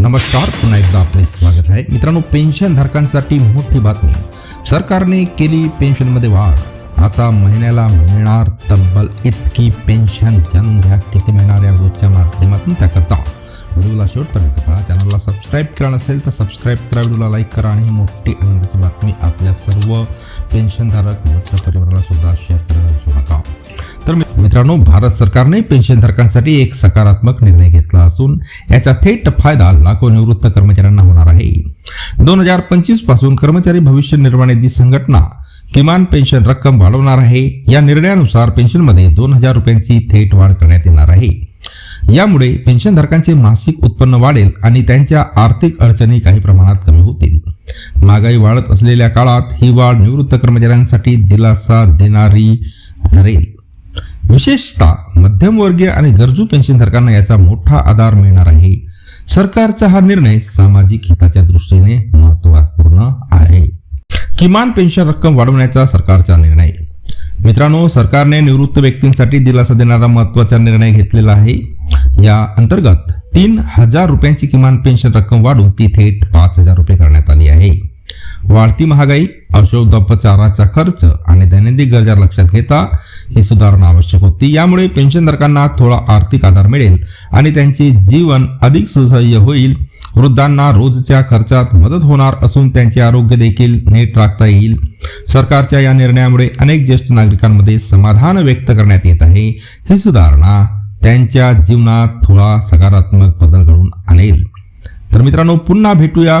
नमस्कार पुन्हा एकदा आपले स्वागत आहे. मित्रांनो पेन्शन धारकांसाठी मोठी बातमी. सरकारने केली पेन्शनमध्ये वाढ. आता महिन्याला मिळणार तब्बल इतकी पेन्शन जाणून घ्या किती मिळणार या रोजच्या माध्यमातून त्याकरता. व्हिडिओला शेवटपर्यंत पहा चॅनलला सबस्क्राईब करा नसेल तर सबस्क्राईब करा. व्हिडिओला लाईक करा. आणि ही मोठी आनंदाची बातमी आपल्या सर्व पेन्शनधारक मित्र परिवाराला सुद्धा शेअर तर मित्रांनो भारत सरकारने पेन्शनधारकांसाठी एक सकारात्मक निर्णय घेतला असून याचा थेट फायदा लाखो निवृत्त कर्मचाऱ्यांना होणार आहे. दोन हजार पंचवीसपासून कर्मचारी भविष्य निर्वाह निधी संघटना किमान पेन्शन रक्कम वाढवणार आहे. या निर्णयानुसार पेन्शनमध्ये दोन हजार रुपयांची थेट वाढ करण्यात येणार आहे. यामुळे पेन्शनधारकांचे मासिक उत्पन्न वाढेल आणि त्यांच्या आर्थिक अडचणी काही प्रमाणात कमी होतील. महागाई वाढत असलेल्या काळात ही वाढ निवृत्त कर्मचाऱ्यांसाठी दिलासा देणारी ठरेल. विशेषतः मध्यमवर्गीय आणि गरजू पेन्शनधारकांना याचा मोठा आधार मिळणार आहे. सरकारचा हा निर्णय सामाजिक हिताच्या दृष्टीने महत्त्वपूर्ण आहे. किमान पेन्शन रक्कम वाढवण्याचा सरकारचा निर्णय. मित्रांनो सरकारने निवृत्त व्यक्तींसाठी दिलासा देणारा महत्त्वाचा निर्णय घेतलेला आहे. या अंतर्गत तीन हजार रुपयांची किमान पेन्शन रक्कम वाढून ती थेट पाच हजार रुपये करण्यात आली आहे. वाढती महागाई औषधोपचाराचा खर्च आणि दैनंदिन गरजा लक्षात घेता ही सुधारणा आवश्यक होती. यामुळे पेन्शनधारकांना थोडा आर्थिक आधार मिळेल आणि त्यांचे जीवन अधिक सुसह्य होईल. वृद्धांना रोजच्या खर्चात मदत होणार असून त्यांचे आरोग्य देखील नीट राखता येईल. सरकारच्या या निर्णयामुळे अनेक ज्येष्ठ नागरिकांमध्ये समाधान व्यक्त करण्यात येत आहे. ही सुधारणा त्यांच्या जीवनात थोडा सकारात्मक बदल घडून आणेल. तर मित्रांनो पुन्हा भेटूया